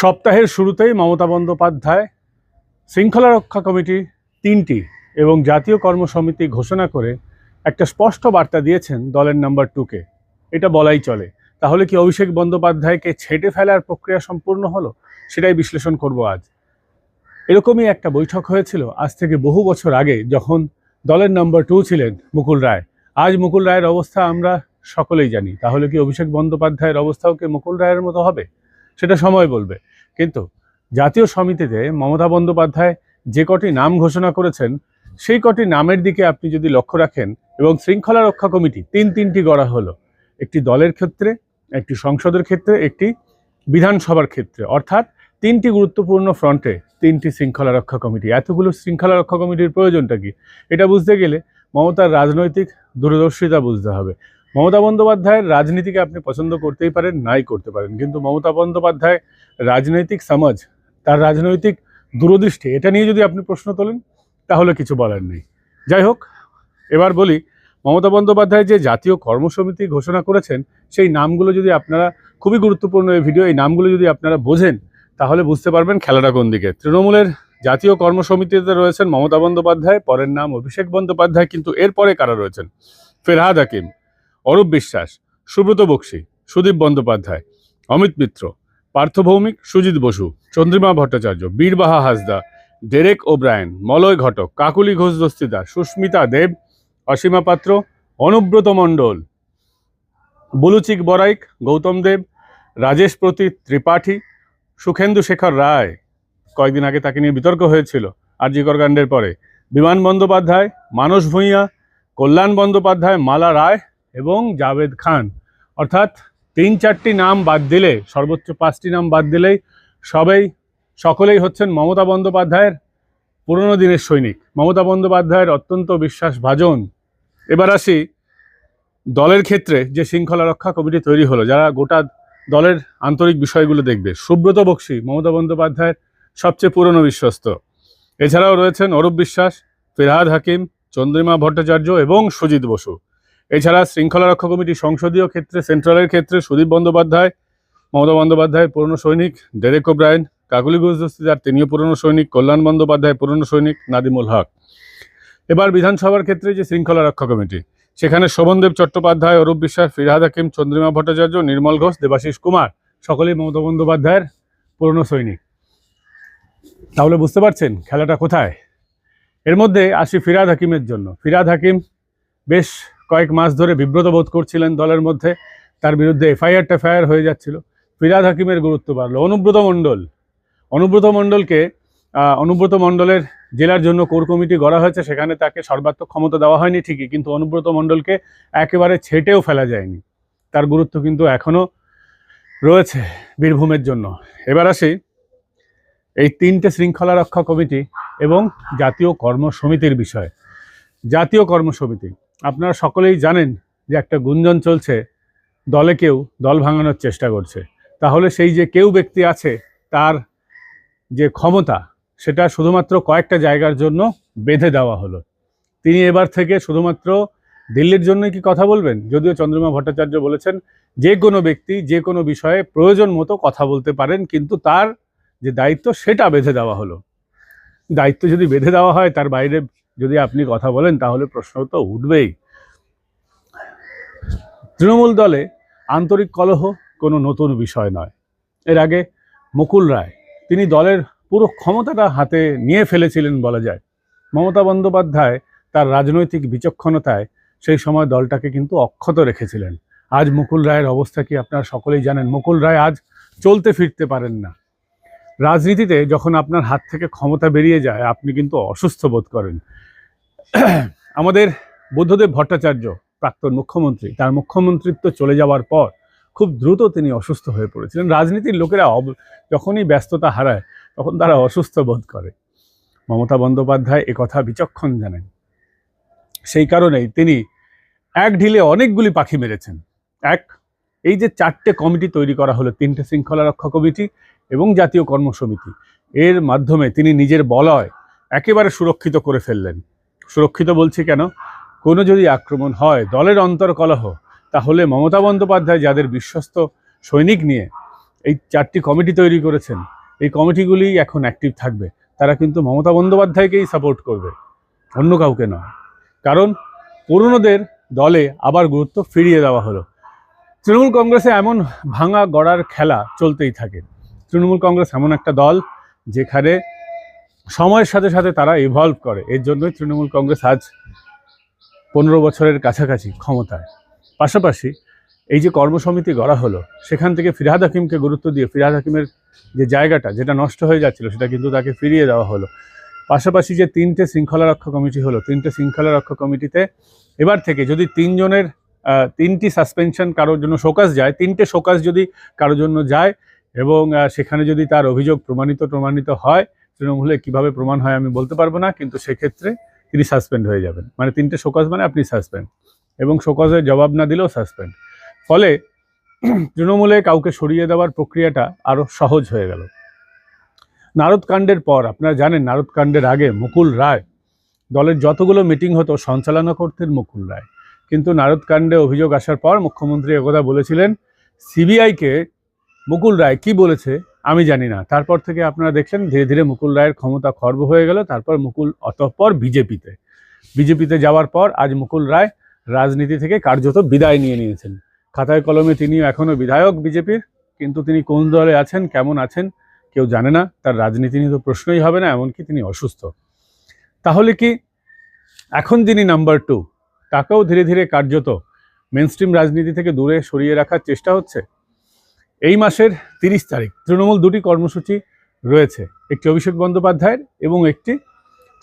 সপ্তাহের শুরুতেই মমতা বন্দ্যোপাধ্যায় শৃঙ্খলা রক্ষা কমিটি তিনটি এবং জাতীয় কর্মসমিতি ঘোষণা করে একটা স্পষ্ট বার্তা দিয়েছেন দলের নাম্বার টুকে। এটা বলাই চলে। তাহলে কি অভিষেক বন্দ্যোপাধ্যায়কে ছেটে ফেলার প্রক্রিয়া সম্পূর্ণ হলো? সেটাই বিশ্লেষণ করব আজ। এরকমই একটা বৈঠক হয়েছিল আজ থেকে বহু বছর আগে যখন দলের নাম্বার টু ছিলেন মুকুল রায়। আজ মুকুল রায়ের অবস্থা আমরা সকলেই জানি। তাহলে কি অভিষেক বন্দ্যোপাধ্যায়ের অবস্থাও কি মুকুল রায়ের মতো হবে? সেটা সময় বলবে। কিন্তু জাতীয় সমিতিতে মমতা বন্দ্যোপাধ্যায় যে কটি নাম ঘোষণা করেছেন, সেই কটি নামের দিকে আপনি যদি লক্ষ্য রাখেন এবং শৃঙ্খলা রক্ষা কমিটি তিন তিনটি গড়া হলো। একটি দলের ক্ষেত্রে, একটি সংসদের ক্ষেত্রে, একটি বিধানসভার ক্ষেত্রে। অর্থাৎ তিনটি গুরুত্বপূর্ণ ফ্রন্টে তিনটি শৃঙ্খলা রক্ষা কমিটি। এতগুলো শৃঙ্খলা রক্ষা কমিটির প্রয়োজনটা কি? এটা বুঝতে গেলে মমতার রাজনৈতিক দূরদর্শিতা বুঝতে হবে। মমতা বন্দ্যোপাধ্যায়ের রাজনীতিকে আপনি পছন্দ করতেই পারেন, নাই করতে পারেন। কিন্তু মমতা বন্দ্যোপাধ্যায় রাজনৈতিক সমাজ, তার রাজনৈতিক দূরদৃষ্টি, এটা নিয়ে যদি আপনি প্রশ্ন তোলেন, তাহলে কিছু বলার নেই। যাই হোক, এবার বলি, মমতা বন্দ্যোপাধ্যায় যে জাতীয় কর্মসমিতি ঘোষণা করেছেন, সেই নামগুলো যদি আপনারা, খুবই গুরুত্বপূর্ণ এই ভিডিও, এই নামগুলো যদি আপনারা বোঝেন, তাহলে বুঝতে পারবেন খেলাটা কোন দিকে। তৃণমূলের জাতীয় কর্মসমিতিতে রয়েছেন মমতা বন্দ্যোপাধ্যায়, পরের নাম অভিষেক বন্দ্যোপাধ্যায়, কিন্তু এরপরে কারা রয়েছেন? ফেরহাদ হাকিম। অরূপ বিশ্বাস, সুব্রত বক্সী, সুদীপ বন্দ্যোপাধ্যায়, অমিত মিত্র, পার্থ ভৌমিক, সুজিত বসু, চন্দ্রিমা ভট্টাচার্য, বীরবাহা হাসদা, ডেরেক ওব্রায়ন, মলয় ঘটক, কাকুলি ঘোষ দস্তিদার, সুস্মিতা দেব, অসীমা পাত্র, অনুব্রত মণ্ডল, বুলুচিক বরাইক, গৌতম দেব, রাজেশ প্রতীত ত্রিপাঠী, সুখেন্দু শেখর রায়। কয়েকদিন আগে তাকে নিয়ে বিতর্ক হয়েছিল আরজিকর কাণ্ডের পরে। বিমান বন্দ্যোপাধ্যায়, মানস ভূঁইয়া, কল্যাণ বন্দ্যোপাধ্যায়, মালা রায় এবং জাভেদ খান। অর্থাৎ তিন চারটি নাম বাদ দিলে, সর্বোচ্চ পাঁচটি নাম বাদ দিলেই সবাই, সকলেই হচ্ছেন মমতা বন্দ্যোপাধ্যায়ের পুরনো দিনের সৈনিক। মমতা বন্দ্যোপাধ্যায়ের অত্যন্ত বিশ্বাসভাজন। এবার আসি দলের ক্ষেত্রে যে শৃঙ্খলা রক্ষা কমিটি তৈরি হলো, যারা গোটা দলের আন্তরিক বিষয়গুলো দেখবে। সুব্রত বক্সী, মমতা বন্দ্যোপাধ্যায়ের সবচেয়ে পুরনো বিশ্বস্ত। এছাড়াও রয়েছেন অরূপ বিশ্বাস, ফেরহাদ হাকিম, চন্দ্রিমা ভট্টাচার্য এবং সুজিত বসু। এছাড়া শৃঙ্খলা রক্ষা কমিটি সংসদীয় ক্ষেত্রে, সেন্ট্রালের ক্ষেত্রে সুদীপ বন্দ্যোপাধ্যায়, মমতা বন্দ্যোপাধ্যায় পুরনো সৈনিক, ডেরেক ওব্রায়ন, কাকুলি ঘোষ তিনিও পুরনো সৈনিক, কল্যাণ বন্দ্যোপাধ্যায় পুরনো সৈনিক, নাদিমুল হক। এবার বিধানসভার ক্ষেত্রে যে শৃঙ্খলা রক্ষা কমিটি, সেখানে শোভনদেব চট্টোপাধ্যায়, অরূপ বিশ্বাস, ফিরহাদ হাকিম, চন্দ্রিমা ভট্টাচার্য, নির্মল ঘোষ, দেবাশিস কুমার, সকলেই মমতা বন্দ্যোপাধ্যায়ের পুরনো সৈনিক। তাহলে বুঝতে পারছেন খেলাটা কোথায়? এর মধ্যে আসি ফিরাদ হাকিমের জন্য। ফিরাদ হাকিম বেশ কয়েক মাস ধরে বিব্রত বোধ করছিলেন দলের মধ্যে। তার বিরুদ্ধে এফআইআর টেফআইআর হয়ে যাচ্ছিল। ফিরাদ হাকিমের গুরুত্ব বাড়লো। অনুব্রত মণ্ডল। অনুব্রত মণ্ডলকে অনুব্রত মণ্ডলের জেলার জন্য কোর কমিটি গড়া হয়েছে, সেখানে তাকে সর্বাত্মক ক্ষমতা দেওয়া হয়নি ঠিকই, কিন্তু অনুব্রত মণ্ডলকে একেবারে ছেটেও ফেলা যায়নি। তার গুরুত্ব কিন্তু এখনও রয়েছে বীরভূমের জন্য। এবার আসি এই তিনটে শৃঙ্খলা রক্ষা কমিটি এবং জাতীয় কর্ম সমিতির বিষয়। জাতীয় কর্ম সমিতি আপনারা সকলেই জানেন যে একটা গুঞ্জন চলছে, দলে কেউ দল ভাঙানোর চেষ্টা করছে। তাহলে সেই যে কেউ ব্যক্তি আছে, তার যে ক্ষমতা, সেটা শুধুমাত্র কয়েকটা জায়গার জন্য বেঁধে দেওয়া হলো। তিনি এবার থেকে শুধুমাত্র দিল্লির জন্যই কি কথা বলবেন? যদিও চন্দ্রমা ভট্টাচার্য বলেছেন, যে কোনো ব্যক্তি, যে কোনো বিষয়ে প্রয়োজন মতো কথা বলতে পারেন, কিন্তু তার যে দায়িত্ব, সেটা বেঁধে দেওয়া হলো। দায়িত্ব যদি বেঁধে দেওয়া হয়, তার বাইরে যদি আপনি কথা বলেন, তাহলে প্রশ্ন তো উঠবেই। তৃণমূল দলে আন্তরিক কলহ কোনো নতুন বিষয় নয়। এর আগে মুকুল রায়, তিনি দলের পুরো ক্ষমতাটা হাতে নিয়ে ফেলেছিলেন বলা যায়। মমতা বন্দ্যোপাধ্যায় তার রাজনৈতিক বিচক্ষণতায় সেই সময় দলটাকে কিন্তু অক্ষত রেখেছিলেন। আজ মুকুল রায়ের অবস্থা কি আপনারা সকলেই জানেন? মুকুল রায় আজ চলতে ফিরতে পারেন না। রাজনীতিতে যখন আপনার হাত থেকে ক্ষমতা বেরিয়ে যায়, আপনি কিন্তু অসুস্থ বোধ করেন। আমাদের বুদ্ধদেব ভট্টাচার্য, প্রাক্তন মুখ্যমন্ত্রী, তার মুখ্যমন্ত্রিত্ব চলে যাওয়ার পর খুব দ্রুত তিনি অসুস্থ হয়ে পড়েছিলেন। রাজনীতির লোকেরা যখনই ব্যস্ততা হারায়, তখন তারা অসুস্থ বোধ করে। মমতা বন্দ্যোপাধ্যায় একথা বিচক্ষণ জানেন। সেই কারণেই তিনি এক ঢিলে অনেকগুলি পাখি মেরেছেন। এক এই যে চারটে কমিটি তৈরি করা হলো, তিনটে শৃঙ্খলা রক্ষা কমিটি এবং জাতীয় কর্মসমিতি, এর মাধ্যমে তিনি নিজের বলয় একেবারে সুরক্ষিত করে ফেললেন। সুরক্ষিত বলছি কেন? কোনো যদি আক্রমণ হয়, দলের অন্তর্কলহ, তাহলে মমতা বন্দ্যোপাধ্যায় যাদের বিশ্বস্ত সৈনিক নিয়ে এই চারটি কমিটি তৈরি করেছেন, এই কমিটিগুলি এখন অ্যাক্টিভ থাকবে। তারা কিন্তু মমতা বন্দ্যোপাধ্যায়কেই সাপোর্ট করবে, অন্য কাউকে নয়। কারণ পুরনোদের দলে আবার গুরুত্ব ফিরিয়ে দেওয়া হলো। তৃণমূল কংগ্রেসে এমন ভাঙা গড়ার খেলা চলতেই থাকে। তৃণমূল কংগ্রেস এমন একটা দল যেখানে সময়ের সাথে সাথে তারা ইভলভ করে। এর জন্যই তৃণমূল কংগ্রেস আজ পনেরো বছরের কাছাকাছি ক্ষমতায়। পাশাপাশি এই যে কর্মসমিতি গড়া হলো, সেখান থেকে ফিরহাদ হাকিমকে গুরুত্ব দিয়ে ফিরহাদ হাকিমের যে জায়গাটা, যেটা নষ্ট হয়ে যাচ্ছিল, সেটা কিন্তু তাকে ফিরিয়ে দেওয়া হলো। পাশাপাশি যে তিনটে শৃঙ্খলা রক্ষা কমিটি হলো, তিনটে শৃঙ্খলা রক্ষা কমিটিতে এবার থেকে যদি তিনজনের তিনটি সাসপেনশন কারোর জন্য শোকাস যায়, তিনটে শোকাস যদি কারোর জন্য যায় এবং সেখানে যদি তার অভিযোগ প্রমাণিত প্রমাণিত হয়, তৃণমূলে কীভাবে প্রমাণ হয় আমি বলতে পারব না, কিন্তু সেক্ষেত্রে তিনি সাসপেন্ড হয়ে যাবেন। মানে তিনটে শোকাস মানে আপনি সাসপেন্ড এবং শোকাসের জবাব না দিলেও সাসপেন্ড ফলে তৃণমূলে কাউকে সরিয়ে দেওয়ার প্রক্রিয়াটা আরও সহজ হয়ে গেল। নারদকাণ্ডের পর, আপনারা জানেন নারদকাণ্ডের আগে মুকুল রায়, দলের যতগুলো মিটিং হতো সঞ্চালনা করতেন মুকুল রায়। কিন্তু নারদকাণ্ডে অভিযোগ আসার পর মুখ্যমন্ত্রী একথা বলেছিলেন, সিবিআইকে মুকুল রায় কি বলেছে আমি জানি না। তারপর থেকে আপনারা দেখলেন ধীরে ধীরে মুকুল রায়ের ক্ষমতা খর্ব হয়ে গেল, তারপর মুকুল অতঃপর বিজেপিতে। বিজেপিতে যাওয়ার পর আজ মুকুল রায় রাজনীতি থেকে কার্যত বিদায় নিয়ে নিয়েছেন। খাতায় কলমে তিনি এখনও বিধায়ক বিজেপির, কিন্তু তিনি কোন দলে আছেন, কেমন আছেন, কেউ জানে না। তার রাজনীতি নিয়ে তো প্রশ্নই হবে না, এমনকি তিনি অসুস্থ। তাহলে কি এখন যিনি নাম্বার টু তাকেও ধীরে ধীরে কার্যত মেনস্ট্রিম রাজনীতি থেকে দূরে সরিয়ে রাখার চেষ্টা হচ্ছে। এই মাসের তিরিশ তারিখ তৃণমূল দুটি কর্মসূচি রয়েছে, একটি অভিষেক বন্দ্যোপাধ্যায়ের এবং একটি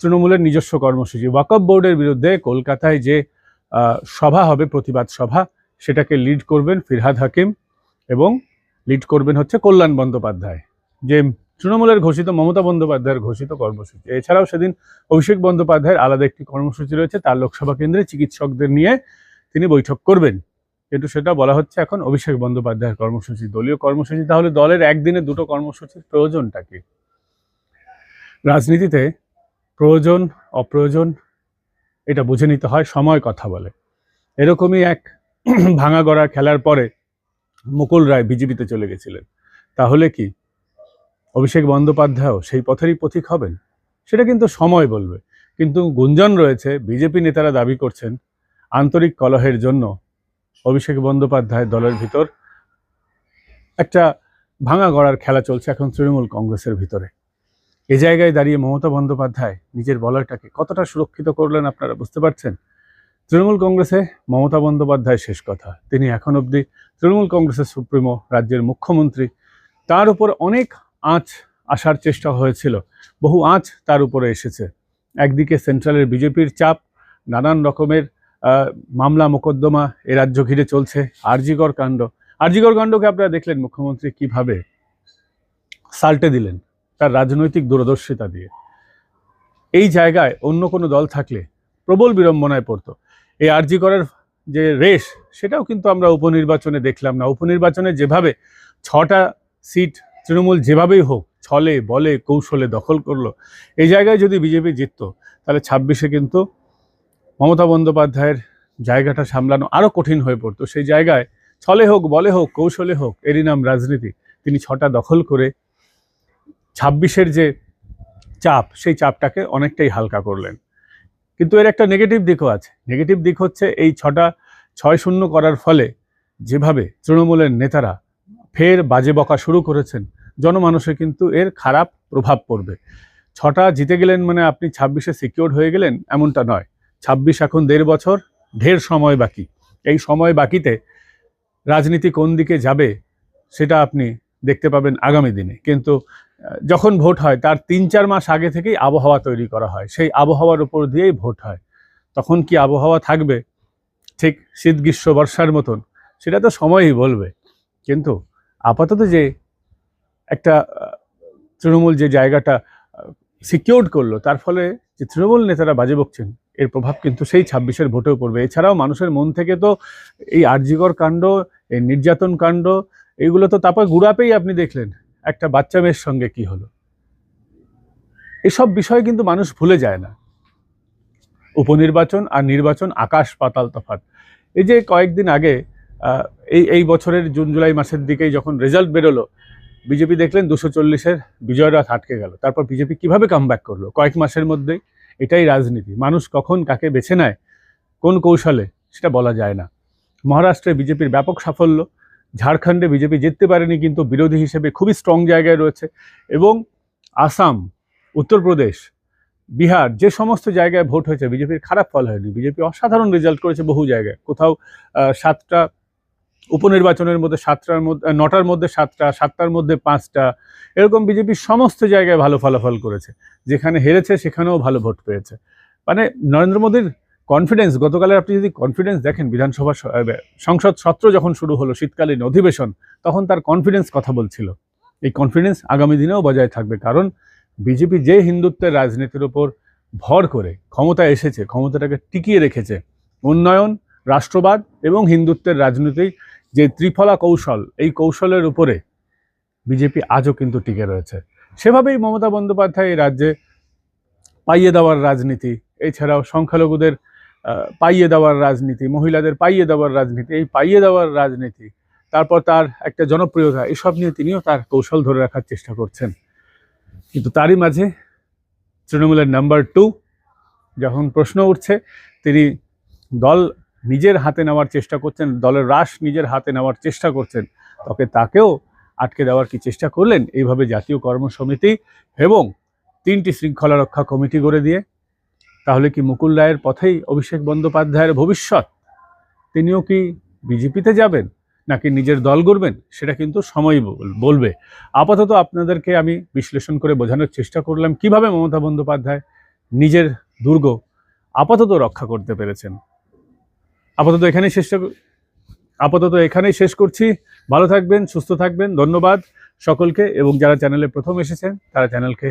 তৃণমূলের নিজস্ব কর্মসূচি। ওয়াকফ বোর্ডের বিরুদ্ধে কলকাতায় যে সভা হবে, প্রতিবাদ সভা, সেটাকে লিড করবেন ফিরহাদ হাকিম এবং লিড করবেন হচ্ছে কল্যাণ বন্দ্যোপাধ্যায়। যে তৃণমূলের ঘোষিত মমতা বন্দ্যোপাধ্যায়ের ঘোষিত কর্মসূচি। এছাড়াও সেদিন অভিষেক বন্দ্যোপাধ্যায়ের আলাদা একটি কর্মসূচি রয়েছে, তার লোকসভা কেন্দ্রে চিকিৎসকদের নিয়ে তিনি বৈঠক করবেন। কিন্তু সেটা বলা হচ্ছে এখন অভিষেক বন্দ্যোপাধ্যায়ের কর্মসূচি। দলীয় কর্মসূচি, তাহলে দলের একদিনে দুটো কর্মসূচির প্রয়োজনটা কি? রাজনীতিতে প্রয়োজন, অপ্রয়োজন, এটা বুঝে নিতে হয়, সময় কথা বলে। এরকমই এক ভাঙা গড়া খেলার পরে মুকুল রায় বিজেপিতে চলে গেছিলেন। তাহলে কি? অভিষেক বন্দ্যোপাধ্যায়ও সেই পথেরই পথিক হবেন? সেটা কিন্তু সময় বলবে। কিন্তু গুঞ্জন রয়েছে, বিজেপি নেতারা দাবি করছেন আন্তরিক কলহের জন্য অভিষেক বন্দ্যোপাধ্যায় দলের ভিতর একটা ভাঙা গড়ার খেলা চলছে এখন তৃণমূল কংগ্রেসের ভিতরে। এ জায়গায় দাঁড়িয়ে মমতা বন্দ্যোপাধ্যায় নিজের বলয়টাকে কতটা সুরক্ষিত করলেন আপনারা বুঝতে পারছেন? তৃণমূল কংগ্রেসে মমতা বন্দ্যোপাধ্যায় শেষ কথা। তিনি এখন অবধি তৃণমূল কংগ্রেসের সুপ্রিমো, রাজ্যের মুখ্যমন্ত্রী, তার উপর অনেক আঁচ আসার চেষ্টা হয়েছিল। বহু আঁচ তার উপরে এসেছে। একদিকে সেন্ট্রালের বিজেপির চাপ, নানান রকমের মামলা মোকদ্দমা এ রাজ্য ঘিরে চলছে। আরজিগর কাণ্ড। আরজিগর কাণ্ডকে আপনারা দেখলেন মুখ্যমন্ত্রী কীভাবে সাল্টে দিলেন তার রাজনৈতিক দূরদর্শিতা দিয়ে। এই জায়গায় অন্য কোনো দল থাকলে প্রবল বিড়ম্বনায় পড়ত। এই আরজিগরের যে রেশ, সেটাও কিন্তু আমরা উপনির্বাচনে দেখলাম না। উপনির্বাচনে যেভাবে ছটা সিট তৃণমূল যেভাবেই হোক ছলে, বলে, কৌশলে দখল করল, এই জায়গায় যদি বিজেপি জিততো, তাহলে ছাব্বিশে কিন্তু মমতা বন্দ্যোপাধ্যায়ের জায়গাটা সামলানো আরও কঠিন হয়ে পড়তো। সেই জায়গায় ছলে হোক, বলে হোক, কৌশলে হোক, এরই নাম রাজনীতি, তিনি ছটা দখল করে ছাব্বিশের যে চাপ, সেই চাপটাকে অনেকটাই হালকা করলেন। কিন্তু এর একটা নেগেটিভ দিকও আছে। নেগেটিভ দিক হচ্ছে এই ছটা ছয় শূন্য করার ফলে যেভাবে তৃণমূলের নেতারা ফের বাজে বকা শুরু করেছেন। জনমানুষে কিন্তু এর খারাপ প্রভাব পড়বে। ছটা জিতে গেলেন মানে আপনি ছাব্বিশে সিকিওর হয়ে গেলেন, এমনটা নয়। ছাব্বিশ এখন দেড় বছর, ঢের সময় বাকি। এই সময় বাকিতে রাজনীতি কোন দিকে যাবে সেটা আপনি দেখতে পাবেন আগামী দিনে। কিন্তু যখন ভোট হয়, তার তিন চার মাস আগে থেকেই আবহাওয়া তৈরি করা হয়। সেই আবহাওয়ার উপর দিয়েই ভোট হয়। তখন কি আবহাওয়া থাকবে? ঠিক শীত গ্রীষ্ম বর্ষার মতন? সেটা তো সময়ই বলবে। কিন্তু আপাতত যে একটা তৃণমূল যে জায়গাটা সিকিউরড করল, তার ফলে যে তৃণমূল নেতারা বাজে বকছেন, এর প্রভাব কিন্তু সেই ছাব্বিশের ভোটেও পড়বে। এছাড়াও মানুষের মন থেকে তো এই আর্যিকর কাণ্ড, এই নির্যাতন কাণ্ড এইগুলো তো তারপর গুড়াপেই আপনি দেখলেন, একটা বাচ্চা মেয়ের সঙ্গে কি হলো। এসব বিষয় কিন্তু মানুষ ভুলে যায় না। উপনির্বাচন আর নির্বাচন আকাশ পাতাল তফাৎ। এই যে কয়েকদিন আগে এই এই বছরের জুন, জুলাই মাসের দিকেই যখন রেজাল্ট বেরোলো বিজেপি দেখলেন দুশো চল্লিশের বিজয় রাত আটকে গেল। তারপর বিজেপি কীভাবে কামব্যাক করল? কয়েক মাসের মধ্যেই এটাই রাজনীতি। মানুষ কখন কাকে বেছে নেয়, কোন কৌশলে, সেটা বলা যায় না। মহারাষ্ট্রে বিজেপির ব্যাপক সাফল্য, ঝাড়খণ্ডে বিজেপি জিততে পারেনি কিন্তু বিরোধী হিসেবে খুবই স্ট্রং জায়গায় রয়েছে এবং আসাম, উত্তরপ্রদেশ, বিহার, যে সমস্ত জায়গায় ভোট হয়েছে বিজেপির খারাপ ফল হয়নি। বিজেপি অসাধারণ রেজাল্ট করেছে বহু জায়গায়। কোথাও সাতটা উপনির্বাচনের মধ্যে সাতটার মধ্যে নটার মধ্যে সাতটা, সাতটার মধ্যে পাঁচটা, এরকম বিজেপি সমস্ত জায়গায় ভালো ফলাফল করেছে। যেখানে হেরেছে, সেখানেও ভালো ভোট পেয়েছে। মানে নরেন্দ্র মোদীর কনফিডেন্স গতকালের আপনি যদি কনফিডেন্স দেখেন, বিধানসভা সংসদ সত্র যখন শুরু হলো, শীতকালীন অধিবেশন, তখন তার কনফিডেন্স কথা বলছিল। এই কনফিডেন্স আগামী দিনেও বজায় থাকবে, কারণ বিজেপি যে হিন্দুত্বের রাজনীতির ওপর ভর করে, ক্ষমতা এসেছে, ক্ষমতাটাকে টিকিয়ে রেখেছে, উন্নয়ন, রাষ্ট্রবাদ এবং হিন্দুত্বের রাজনীতি যে ত্রিফলা কৌশল, এই কৌশলের উপরে বিজেপি আজও কিন্তু টিকে রয়েছে। সেভাবেই মমতা বন্দ্যোপাধ্যায় এই রাজ্যে পাইয়ে দেওয়ার রাজনীতি, এছাড়াও সংখ্যালঘুদের পাইয়ে দেওয়ার রাজনীতি, মহিলাদের পাইয়ে দেওয়ার রাজনীতি, এই পাইয়ে দেওয়ার রাজনীতি, তারপর তার একটা জনপ্রিয়তা, এসব নিয়ে তিনিও তার কৌশল ধরে রাখার চেষ্টা করছেন। কিন্তু তারই মাঝে তৃণমূলের নাম্বার টু যখন প্রশ্ন উঠছে, তিনি দল নিজের হাতে নেওয়ার চেষ্টা করছেন, দলের রাশ নিজের হাতে নেওয়ার চেষ্টা করছেন, তবে তাকেও আটকে দেওয়ার কি চেষ্টা করলেন? এইভাবে জাতীয় কর্মসমিতি এবং তিনটি শৃঙ্খলা রক্ষা কমিটি গড়ে দিয়ে, তাহলে কি মুকুল রায়ের পথেই অভিষেক বন্দ্যোপাধ্যায়ের ভবিষ্যৎ? তিনিও কি বিজেপিতে যাবেন নাকি নিজের দল গড়বেন? সেটা কিন্তু সময় বল- বলবে। আপাতত আপনাদেরকে আমি বিশ্লেষণ করে বোঝানোর চেষ্টা করলাম, কীভাবে মমতা বন্দ্যোপাধ্যায় নিজের দুর্গ আপাতত রক্ষা করতে পেরেছেন। আপাতত এখানেই শেষ আপাতত এখানেই শেষ করছি। ভালো থাকবেন, সুস্থ থাকবেন, ধন্যবাদ সকলকে এবং যারা চ্যানেলে প্রথম এসেছেন, তারা চ্যানেলকে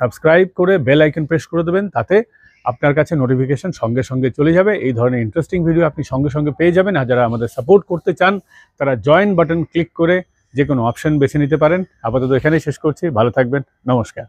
সাবস্ক্রাইব করে বেল আইকন প্রেস করে দেবেন তাতে আপনার কাছে নোটিফিকেশন সঙ্গে সঙ্গে চলে যাবে। এই ধরনের ইন্টারেস্টিং ভিডিও আপনি সঙ্গে সঙ্গে পেয়ে যাবেন আর যারা আমাদের সাপোর্ট করতে চান, তারা জয়েন বাটন ক্লিক করে যে কোনো অপশন বেছে নিতে পারেন। আপাতত এখানেই শেষ করছি। ভালো থাকবেন। নমস্কার।